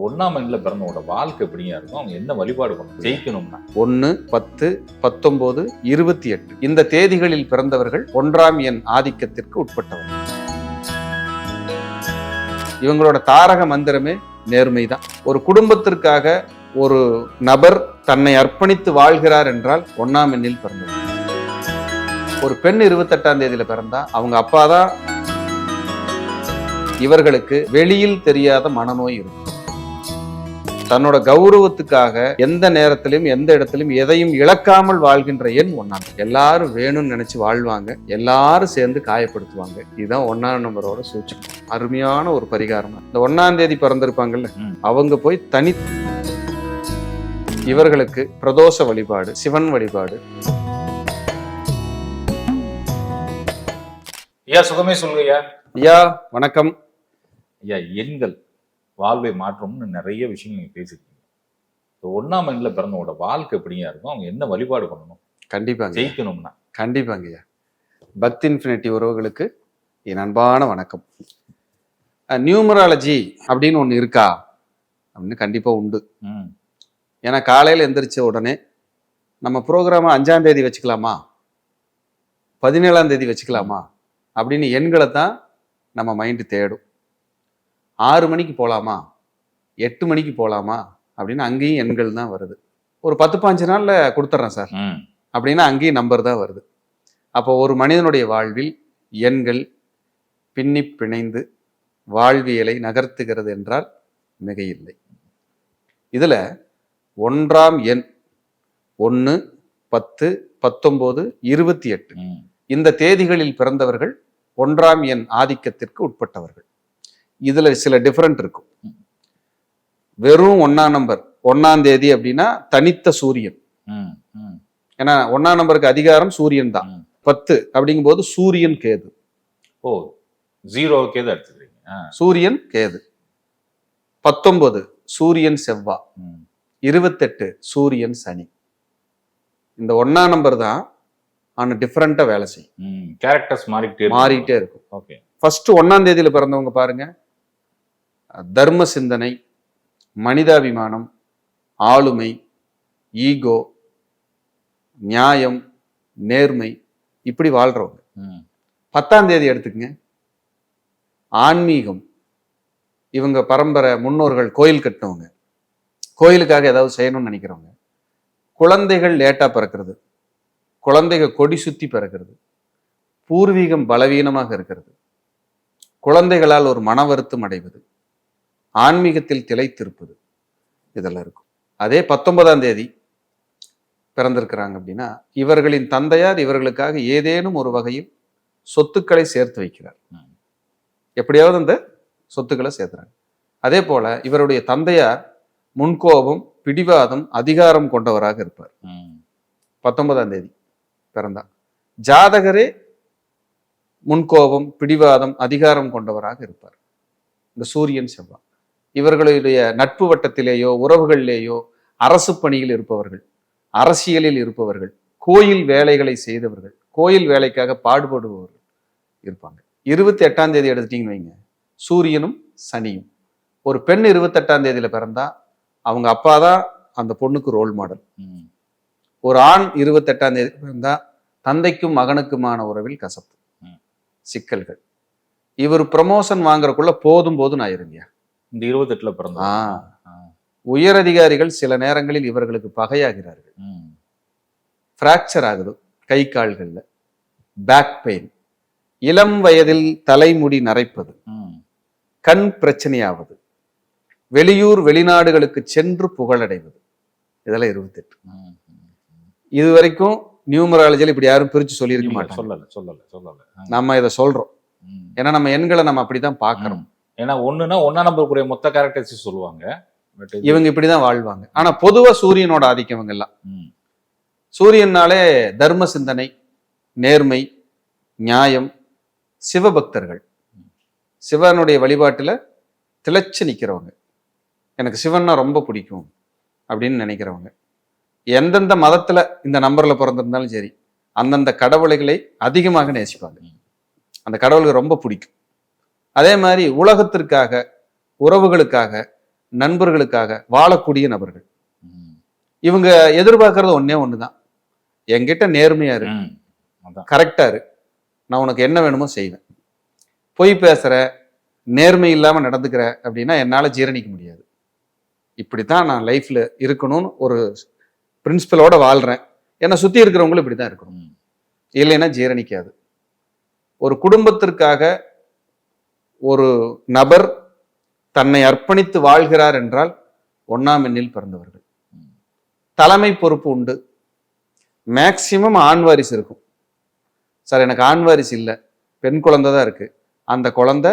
ஒன்றாம் எண்ணில் பிறந்தவங்களோட வாழ்க்கை எப்படியா இருக்கும் அவங்க என்ன வழிபாடு பண்ணணும் ஜெயிக்கணும்னா? ஒன்று பத்து பத்தொன்பது இருபத்தி எட்டு. இந்த தேதிகளில் பிறந்தவர்கள் ஒன்றாம் எண் ஆதிக்கத்திற்கு உட்பட்டவர்கள் இவங்களோட தாரக மந்திரமே நேர்மை தான். ஒரு குடும்பத்திற்காக ஒரு நபர் தன்னை அர்ப்பணித்து வாழ்கிறார் என்றால் ஒன்றாம் எண்ணில் பிறந்தவர். ஒரு பெண் இருபத்தெட்டாம் தேதியில பிறந்தா அவங்க அப்பா தான் இவர்களுக்கு வெளியில் தெரியாத மனநோய் இருக்கும். தன்னோட கௌரவத்துக்காக எந்த நேரத்திலும் எந்த இடத்திலும் எதையும் இழக்காமல் வாழ்கின்ற எண் ஒன்னாம் எல்லாரும் வேணும்னு நினைச்சு வாழ்வாங்க. எல்லாரும் சேர்ந்து காயப்படுத்துவாங்க. இதுதான் ஒன்னாம் நம்பரோட சூட்சம் அருமையான ஒரு பரிகாரம். இந்த ஒன்னாம் தேதி பிறந்திருப்பாங்கல்ல. அவங்க போய் தனி இவர்களுக்கு பிரதோஷ வழிபாடு சிவன் வழிபாடு. ஐயா சுகமே சொல்லுங்க ஐயா. ஐயா வணக்கம். ஐயா எண்கள். வாழ்வை மாற்றம்னு நிறைய விஷயங்கள் நீங்க பேசிருக்கீங்க இந்த ஒன்னாம் எண்ணில் பிறந்தவங்களோட வாழ்க்கை எப்படியா இருக்கும்? அவங்க என்ன வழிபாடு பண்ணணும்? கண்டிப்பாங்க. ஜெயிக்கணும்னா? கண்டிப்பாங்க. ஐயா பக்தி இன்ஃபினிட்டி உறவுகளுக்கு என் அன்பான வணக்கம். நியூமராலஜி அப்படின்னு ஒன்று இருக்கா? அப்படின்னு கண்டிப்பாக உண்டு. ம். ஏன்னா காலையில் எந்திரிச்ச உடனே நம்ம ப்ரோக்ராமை அஞ்சாம் தேதி வச்சுக்கலாமா? பதினேழாம் தேதி வச்சுக்கலாமா? அப்படின்னு எண்களை தான் நம்ம மைண்டு தேடும். ஆறு மணிக்கு போகலாமா எட்டு மணிக்கு போகலாமா அப்படின்னு அங்கேயும் எண்கள் தான் வருது. ஒரு பத்து பாஞ்சு நாளில் கொடுத்துட்றேன் சார். அப்படின்னா அங்கேயும் நம்பர் தான் வருது. அப்போ ஒரு மனிதனுடைய வாழ்வில் எண்கள் பின்னி பிணைந்து வாழ்வியலை நகர்த்துகிறது என்றால் மிகையில்லை. இதில் ஒன்றாம் எண் ஒன்று பத்து பத்தொம்போது இருபத்தி எட்டு. இந்த தேதிகளில் பிறந்தவர்கள் ஒன்றாம் எண் ஆதிக்கத்திற்கு உட்பட்டவர்கள். இதுல சில டிஃபரெண்ட் இருக்கும். வெறும் ஒன்னாம் நம்பர் ஒன்னாம் தேதி அப்படின்னா தனித்த சூரியன். ஏன்னா ஒன்னாம் நம்பருக்கு அதிகாரம் சூரியன் தான். பத்து அப்படிங்கும்போது சூரியன் கேது. ஓ ஜீரோவுக்கே தான் எடுத்துக்கிறீங்க சூரியன் கேது. பத்தொன்பது சூரியன் செவ்வா. இருபத்தெட்டு சூரியன் சனி. இந்த ஒன்னாம் நம்பர் தான் ஆனா டிஃப்ரெண்டா வேலை செய்யும். ம் கேரக்டர்ஸ் மாறிக்கிட்டே. மாறிட்டே இருக்கும். ஓகே. ஃபர்ஸ்ட் ஒன்னாம் தேதியில பிறந்தவங்க பாருங்க. தர்ம சிந்தனை மனிதாபிமானம் ஆளுமை ஈகோ நியாயம் நேர்மை இப்படி வாழ்றவங்க. பத்தாம் தேதி எடுத்துக்கங்க. ஆன்மீகம். இவங்க பரம்பரை முன்னோர்கள் கோயில் கட்டினவங்க. கோயிலுக்காக ஏதாவது செய்யணும்னு நினைக்கிறவங்க. குழந்தைகள் லேட்டா பிறக்கிறது. குழந்தைகள் கொடி சுத்தி பிறக்கிறது. பூர்வீகம் பலவீனமாக இருக்கிறது. குழந்தைகளால் ஒரு மன வருத்தம் அடைவது. ஆன்மீகத்தில் திளைத்திருப்பது. இதெல்லாம் இருக்கும். அதே பத்தொன்பதாம் தேதி பிறந்திருக்கிறாங்க அப்படின்னா இவர்களின் தந்தையார் இவர்களுக்காக ஏதேனும் ஒரு வகையில் சொத்துக்களை சேர்த்து வைக்கிறார். எப்படியாவது அந்த சொத்துக்களை சேர்த்துறாங்க. அதே போல இவருடைய தந்தையார் முன்கோபம் பிடிவாதம் அதிகாரம் கொண்டவராக இருப்பார். பத்தொன்பதாம் தேதி பிறந்தார். ஜாதகரே முன்கோபம் பிடிவாதம் அதிகாரம் கொண்டவராக இருப்பார். இந்த சூரியன் செவ்வாய். இவர்களுடைய நட்பு வட்டத்திலேயோ உறவுகளிலேயோ அரசு பணியில் இருப்பவர்கள் அரசியலில் இருப்பவர்கள் கோயில் வேலைகளை செய்தவர்கள் கோயில் வேலைக்காக பாடுபடுபவர்கள் இருப்பாங்க. இருபத்தி எட்டாம் தேதி எடுத்துட்டீங்கன்னு வைங்க. சூரியனும் சனியும். ஒரு பெண் இருபத்தெட்டாம் தேதியில பிறந்தா அவங்க அப்பா தான் அந்த பொண்ணுக்கு ரோல் மாடல் ஒரு ஆண் இருபத்தெட்டாம் தேதி பிறந்தா தந்தைக்கும் மகனுக்குமான உறவில் கசப்பு. சிக்கல்கள். இவர் ப்ரமோஷன் வாங்குறக்குள்ள போதும் போதும் ஆயிருங்க இந்த இருபத்தெட்டுல பிறந்தா ஆ. உயர் அதிகாரிகள் சில நேரங்களில் இவர்களுக்கு பகையாகிறார்கள். ஃப்ராக்சர் ஆகுது. கை கால்கள்ல. பேக் பெயின் இளம் வயதில் தலைமுடி நரைப்பது. கண் பிரச்சனையாவது. வெளியூர் வெளிநாடுகளுக்கு சென்று புகழடைவது. இதெல்லாம் இருபத்தெட்டு. இது வரைக்கும் நியூமராலஜியில் இப்படி யாரும் பிரிச்சு சொல்லியிருக்க மாட்டாங்க. சொல்லல சொல்லல சொல்லல. நம்ம இதை சொல்றோம். ஏன்னா நம்ம எண்களை நம்ம அப்படிதான் பார்க்கறோம். ஏன்னா ஒண்ணுனா ஒன்னா நம்பருக்குரிய மொத்த கேரக்டர்ஸ் சொல்லுவாங்க. இவங்க இப்படிதான் வாழ்வாங்க. ஆனா பொதுவா சூரியனோட ஆதிக்கம் எல்லாம் ம். சூரியனாலே தர்ம சிந்தனை நேர்மை நியாயம் சிவபக்தர்கள். சிவனுடைய வழிபாட்டுல திளைச்சு நிக்கிறவங்க. எனக்கு சிவன்னா ரொம்ப பிடிக்கும் அப்படின்னு நினைக்கிறவங்க. எந்தெந்த மதத்துல இந்த நம்பர்ல பிறந்திருந்தாலும் சரி அந்தந்த கடவுளைகளை அதிகமாக நேசிப்பாங்க. அந்த கடவுளுக்கு ரொம்ப பிடிக்கும். அதே மாதிரி உலகத்திற்காக உறவுகளுக்காக நண்பர்களுக்காக வாழக்கூடிய நபர்கள். இவங்க எதிர்பார்க்கறது ஒண்ணே ஒண்ணுதான். என்கிட்ட நேர்மையா இரு. கரெக்டா இரு. நான் உனக்கு என்ன வேணுமோ செய்வேன். பொய் பேசுற நேர்மை இல்லாம நடந்துக்கிற அப்படின்னா என்னால ஜீரணிக்க முடியாது. இப்படித்தான் நான் லைஃப்ல இருக்கணும்னு ஒரு பிரின்சிபலோட வாழ்றேன். என்னை சுத்தி இருக்கிறவங்களும் இப்படிதான் இருக்கணும். இல்லைன்னா ஜீரணிக்காது. ஒரு குடும்பத்திற்காக ஒரு நபர் தன்னை அர்ப்பணித்து வாழ்கிறார் என்றால் ஒண்ணாம் எண்ணில் பிறந்தவர்கள். தலைமை பொறுப்பு உண்டு. மேக்சிமம் ஆண் வாரிசு இருக்கும். சார் எனக்கு ஆண் வாரிசு இல்லை. பெண் குழந்தை தான் இருக்கு. அந்த குழந்தை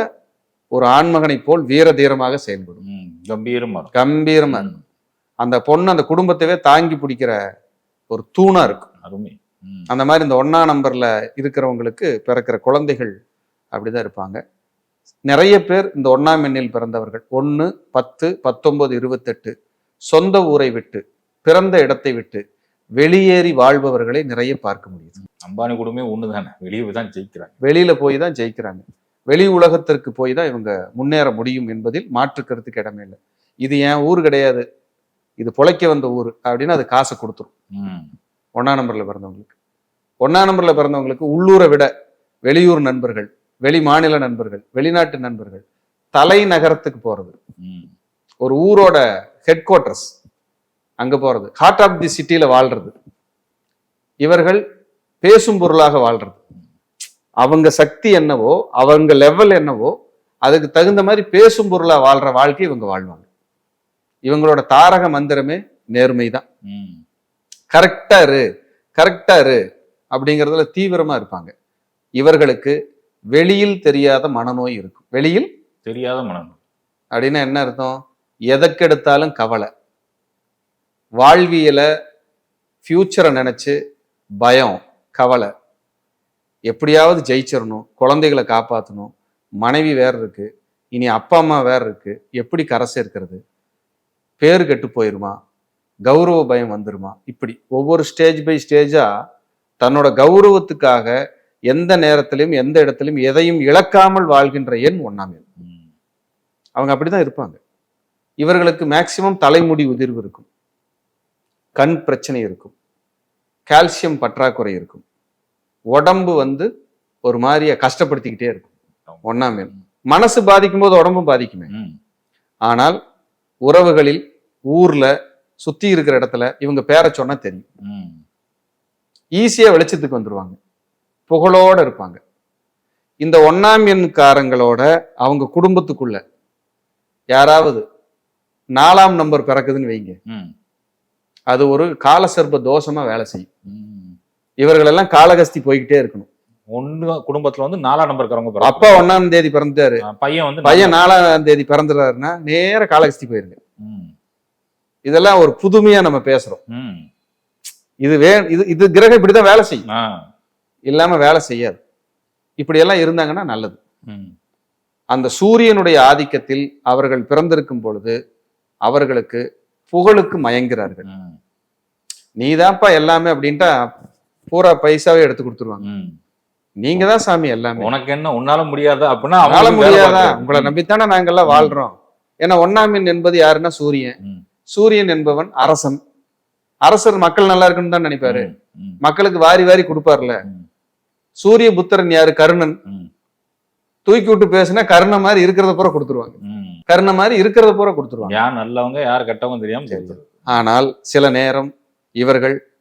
ஒரு ஆண்மகனைப் போல் வீர தீரமாக செயல்படும். ம். கம்பீரமா இருக்கும். கம்பீரமா இருக்கும். அந்த பொண்ணு அந்த குடும்பத்தவே தாங்கி பிடிக்கிற ஒரு தூணா இருக்கும். அருமை. அந்த மாதிரி இந்த ஒண்ணா நம்பர்ல இருக்கிறவங்களுக்கு பிறக்கிற குழந்தைகள் அப்படிதான் இருப்பாங்க. நிறைய பேர் இந்த ஒண்ணாம் எண்ணில் பிறந்தவர்கள். ஒன்று பத்து பத்தொன்பது இருபத்தெட்டு. சொந்த ஊரை விட்டு பிறந்த இடத்தை விட்டு வெளியேறி வாழ்பவர்களை நிறைய பார்க்க முடியுது. அம்பானி குடும்பமே ஒண்ணுதானே? வெளியே போய் தான் ஜெயிக்கிறாங்க. வெளியில போய் தான் ஜெயிக்கிறாங்க. வெளி உலகத்திற்கு போய் தான் இவங்க முன்னேற முடியும் என்பதில் மாற்று கருத்துக்கு இடமே இல்லை. இது என் ஊர் கிடையாது. இது பொழைக்க வந்த ஊர் அப்படின்னு அது காசை கொடுத்துரும். ம். ஒண்ணா நம்பர்ல பிறந்தவங்களுக்கு. ஒண்ணா நம்பர்ல பிறந்தவங்களுக்கு உள்ளூரை விட வெளியூர் நண்பர்கள் வெளி மாநில நண்பர்கள் வெளிநாட்டு நண்பர்கள் தலைநகரத்துக்கு போறது. ஒரு ஊரோட ஹெட் குவார்ட்டர்ஸ் அங்க போறது. ஹார்ட் ஆஃப் தி சிட்டில வாழ்றது. இவர்கள் பேசும் பொருளாக வாழ்றது. அவங்க சக்தி என்னவோ அவங்க லெவல் என்னவோ அதுக்கு தகுந்த மாதிரி பேசும் பொருளா வாழ்ற வாழ்க்கை இவங்க வாழ்வாங்க. இவங்களோட தாரக மந்திரமே நேர்மை தான். கரெக்டா இரு கரெக்டா இரு அப்படிங்கிறதுல தீவிரமா இருப்பாங்க. இவர்களுக்கு வெளியில் தெரியாத மனநோய் இருக்கும். வெளியில்? தெரியாத மனம் அப்படின்னா என்ன அர்த்தம்? எதற்கெடுத்தாலும் கவலை. வாழ்வியலை ஃபியூச்சரை நினைச்சு பயம் கவலை. எப்படியாவது ஜெயிச்சிடணும் குழந்தைகளை காப்பாற்றணும் மனைவி வேற இருக்கு இனி அப்பா அம்மா வேற இருக்கு எப்படி கரை சேர்க்கிறது? பேர் கெட்டு போயிருமா? கௌரவ பயம் வந்துருமா? இப்படி ஒவ்வொரு ஸ்டேஜ் பை ஸ்டேஜா தன்னோட கௌரவத்துக்காக எந்த நேரத்திலும் எந்த இடத்திலும் எதையும் இழக்காமல் வாழ்கின்ற எண் ஒண்ணாம் எண். அவங்க அப்படிதான் இருப்பாங்க. இவர்களுக்கு மேக்சிமம் தலைமுடி உதிர்வு இருக்கும். கண் பிரச்சனை இருக்கும். கால்சியம் பற்றாக்குறை இருக்கும். உடம்பு வந்து ஒரு மாதிரியா கஷ்டப்படுத்திக்கிட்டே இருக்கும். ஒண்ணாம் எண். மனசு பாதிக்கும் போது உடம்பும் பாதிக்குமே. ஆனால் உறவுகளில் ஊர்ல சுத்தி இருக்கிற இடத்துல இவங்க பேரை சொன்னா தெரியும். ஈஸியா வெளிச்சத்துக்கு வந்துருவாங்க. புகழோட இருப்பாங்க இந்த ஒண்ணாம் எண்காரங்களோட அவங்க குடும்பத்துக்குள்ள யாராவது நாலாம் நம்பர் பிறக்குதுன்னு வைங்க. அது ஒரு காலசர்ப தோஷமா வேலை செய்யும். இவர்களெல்லாம் காலகஸ்தி போய்கிட்டே இருக்கணும் ஒண்ணு குடும்பத்துல வந்து நாலாம் நம்பர்காரங்க அப்பா பிறப்பாங்க. ஒண்ணாம் தேதி பிறந்தாரு ஆ, பையன் வந்து பையன் நாலாம் தேதி பிறந்துறாருன்னா நேர காலகஸ்தி போயிருங்க. இதெல்லாம் ஒரு புதுமையா நம்ம பேசுறோம். இது வே இது இது கிரகம் இப்படிதான் வேலை செய்யும் ஆ. இல்லாம வேலை செய்யாது இப்படி எல்லாம் இருந்தாங்கன்னா நல்லது. அந்த சூரியனுடைய ஆதிக்கத்தில் அவர்கள் பிறந்திருக்கும் பொழுது அவர்களுக்கு புகழுக்கு மயங்குகிறார்கள் ம். நீதான்ப்பா எல்லாமே அப்படின்ட்டா பூரா பைசாவே எடுத்து கொடுத்துருவாங்க. நீங்க தான் சாமி எல்லாமே உனக்கு என்ன உன்னால முடியாதா அப்படின்னா அவனால முடியாதா. உங்களை நம்பித்தானே நாங்கெல்லாம் வாழ்றோம் ஏன்னா எண் என்பது யாருன்னா சூரியன். சூரியன் என்பவன் அரசன் அரசர் மக்கள் நல்லா இருக்குன்னு தான் நினைப்பாரு. மக்களுக்கு வாரி வாரி கொடுப்பார்ல. சூரிய புத்திரன் யாரு? கருணன். தூக்கி விட்டு பேசுனா கருணை மாதிரி இருக்கிறத பூரா கொடுத்துருவாங்க. கருணை மாதிரி இருக்கிறத பூரா கொடுத்துருவாங்க. யார் நல்லவங்க யார் கெட்டவங்க தெரியாம. ஆனால் சில நேரம் இவர்கள்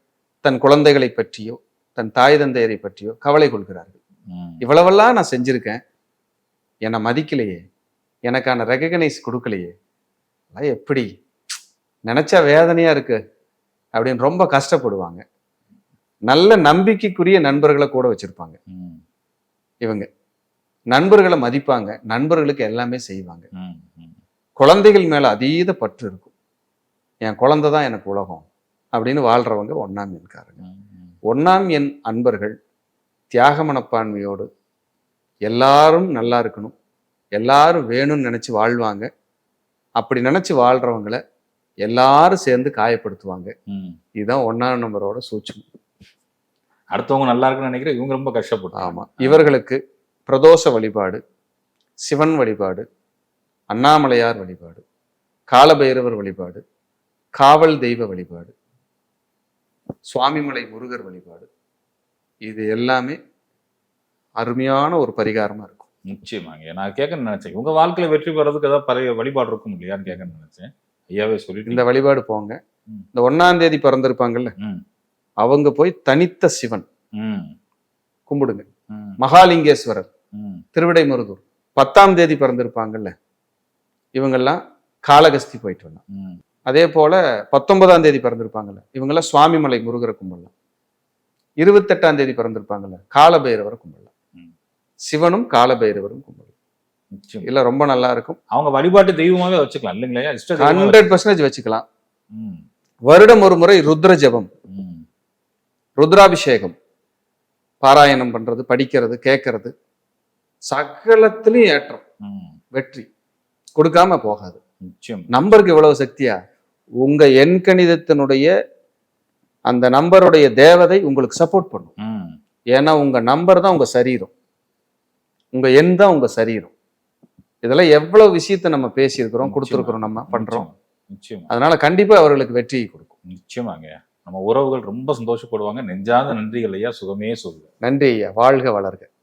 தன் குழந்தைகளை பற்றியோ தன் தாய் தந்தையரை பற்றியோ கவலை கொள்கிறார்கள். இவ்வளவெல்லாம் நான் செஞ்சிருக்கேன். என்னை மதிக்கலையே. எனக்கான ரெகக்னைஸ் கொடுக்கலையே. எப்படி? நினைச்சா வேதனையா இருக்கு. அப்படின்னு ரொம்ப கஷ்டப்படுவாங்க. நல்ல நம்பிக்கைக்குரிய நண்பர்களை கூட வச்சிருப்பாங்க. இவங்க நண்பர்களை மதிப்பாங்க நண்பர்களுக்கு எல்லாமே செய்வாங்க. குழந்தைகள் மேல அதீத பற்று இருக்கும் என் குழந்தை தான் எனக்கு உலகம் அப்படின்னு வாழ்றவங்க ஒண்ணாம் எண்காரங்க ம். ம். ஒண்ணாம் எண் அன்பர்கள் தியாக மனப்பான்மையோடு எல்லாரும் நல்லா இருக்கணும் எல்லாரும் வேணும்னு நினைச்சு வாழ்வாங்க அப்படி நினைச்சு வாழ்றவங்களை எல்லாரும் சேர்ந்து காயப்படுத்துவாங்க. இதுதான் ஒண்ணாம் நம்பரோட சூட்சம் அடுத்தவங்க நல்லா இருக்குன்னு நினைக்கிறேன் இவங்க ரொம்ப கஷ்டப்பட்டு ஆமா. இவர்களுக்கு பிரதோஷ வழிபாடு சிவன் வழிபாடு அண்ணாமலையார் வழிபாடு காலபைரவர் வழிபாடு காவல் தெய்வ வழிபாடு சுவாமிமலை முருகர் வழிபாடு. இது எல்லாமே அருமையான ஒரு பரிகாரமா இருக்கும். நிச்சயமாங்க. நான் கேட்கணும்னு நினைச்சேன். உங்க வாழ்க்கையில வெற்றி பெறதுக்கு ஏதாவது பழைய வழிபாடு இருக்கும் இல்லையான்னு கேட்கணும்னு நினைச்சேன். ஐயாவே சொல்லிட்டு இந்த வழிபாடு போங்க. இந்த ஒன்னாம் தேதி பிறந்திருப்பாங்கல்ல. அவங்க போய் தனித்த சிவன். கும்பிடுங்க. மகாலிங்கேஸ்வரர் ம். திருவிடைமருதூர் பத்தாம் தேதி பிறந்திருப்பாங்கல்ல இவங்கெல்லாம் காளகஸ்தி போயிட்டு வரலாம் அதே போல பத்தொன்பதாம் தேதி பிறந்திருப்பாங்கல்ல இவங்கெல்லாம் சுவாமிமலை முருகரை கும்பிடலாம். இருபத்தெட்டாம் தேதி பிறந்திருப்பாங்கல்ல காலபைரவரை கும்பிடலாம். சிவனும் காலபைரவரும் கும்பிடலாம். இல்ல ரொம்ப நல்லா இருக்கும். அவங்க வழிபாட்டு தெய்வமாவே வச்சுக்கலாம் இல்லைங்களா? ஹண்ட்ரட் பர்சன்டேஜ் வச்சுக்கலாம். வருடம் ஒரு முறை ருத்ர ஜபம் ருத்ராபிஷேகம் பாராயணம் பண்றது படிக்கிறது கேட்கறது சகலத்திலையும் ஏற்றம் ம். வெற்றி. கொடுக்காம போகாது. நிச்சயம். நம்பருக்கு இவ்வளவு சக்தியா? உங்க எண் கணிதத்தினுடைய அந்த நம்பருடைய தேவதை உங்களுக்கு சப்போர்ட் பண்ணும். ம். ஏன்னா உங்க நம்பர் தான் உங்க சரீரம். உங்க எண் தான் உங்க சரீரம். இதெல்லாம் எவ்வளவு விஷயத்த நம்ம பேசியிருக்கிறோம் கொடுத்துருக்கிறோம் நம்ம பண்றோம். நிச்சயம். அதனால கண்டிப்பா அவர்களுக்கு வெற்றியை கொடுக்கும். நிச்சயமாங்க. நம்ம உறவுகள் ரொம்ப சந்தோஷப்படுவாங்க. நெஞ்சாத நன்றிகள் ஐயா. சுகமே சொல்லுவேன் நன்றி ஐயா. வாழ்க வளர்க.